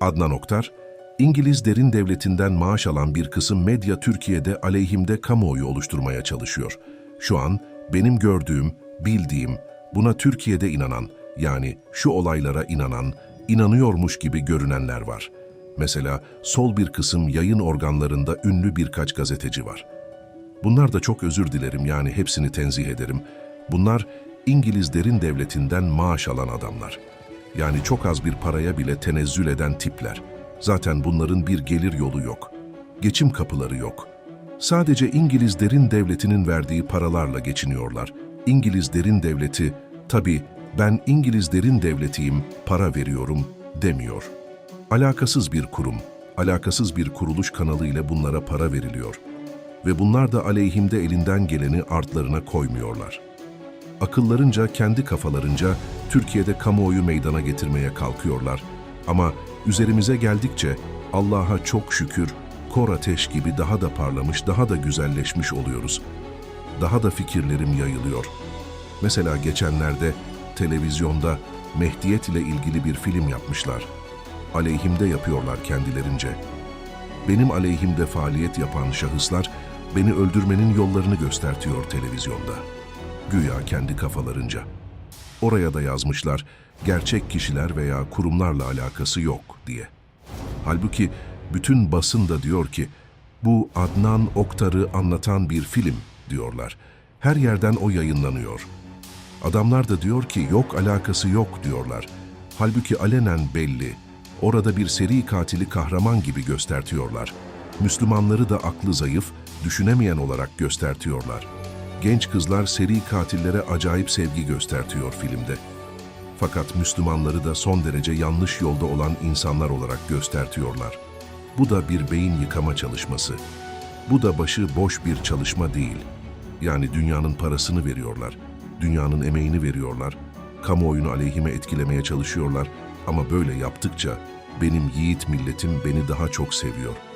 Adnan Oktar, İngiliz derin devletinden maaş alan bir kısım medya Türkiye'de aleyhimde kamuoyu oluşturmaya çalışıyor. Şu an benim gördüğüm, bildiğim, buna Türkiye'de inanan, yani şu olaylara inanan, inanıyormuş gibi görünenler var. Mesela sol bir kısım yayın organlarında ünlü birkaç gazeteci var. Bunlar da çok özür dilerim yani hepsini tenzih ederim. Bunlar İngiliz derin devletinden maaş alan adamlar. Yani çok az bir paraya bile tenezzül eden tipler. Zaten bunların bir gelir yolu yok. Geçim kapıları yok. Sadece İngiliz derin devletinin verdiği paralarla geçiniyorlar. İngiliz derin devleti, tabii ben İngiliz derin devletiyim, para veriyorum demiyor. Alakasız bir kurum, alakasız bir kuruluş kanalı ile bunlara para veriliyor. Ve bunlar da aleyhimde elinden geleni artlarına koymuyorlar. Akıllarınca, kendi kafalarınca Türkiye'de kamuoyu meydana getirmeye kalkıyorlar. Ama üzerimize geldikçe Allah'a çok şükür kor ateş gibi daha da parlamış, daha da güzelleşmiş oluyoruz. Daha da fikirlerim yayılıyor. Mesela geçenlerde televizyonda Mehdiyet ile ilgili bir film yapmışlar. Aleyhimde yapıyorlar kendilerince. Benim aleyhimde faaliyet yapan şahıslar beni öldürmenin yollarını göstertiyor televizyonda. Güya kendi kafalarınca. Oraya da yazmışlar gerçek kişiler veya kurumlarla alakası yok diye. Halbuki bütün basın da diyor ki bu Adnan Oktar'ı anlatan bir film diyorlar. Her yerden o yayınlanıyor. Adamlar da diyor ki yok alakası yok diyorlar. Halbuki alenen belli. Orada bir seri katili kahraman gibi göstertiyorlar. Müslümanları da aklı zayıf, düşünemeyen olarak göstertiyorlar. Genç kızlar seri katillere acayip sevgi göstertiyor filmde. Fakat Müslümanları da son derece yanlış yolda olan insanlar olarak göstertiyorlar. Bu da bir beyin yıkama çalışması. Bu da başı boş bir çalışma değil. Yani dünyanın parasını veriyorlar, dünyanın emeğini veriyorlar, kamuoyunu aleyhime etkilemeye çalışıyorlar ama böyle yaptıkça benim yiğit milletim beni daha çok seviyor.''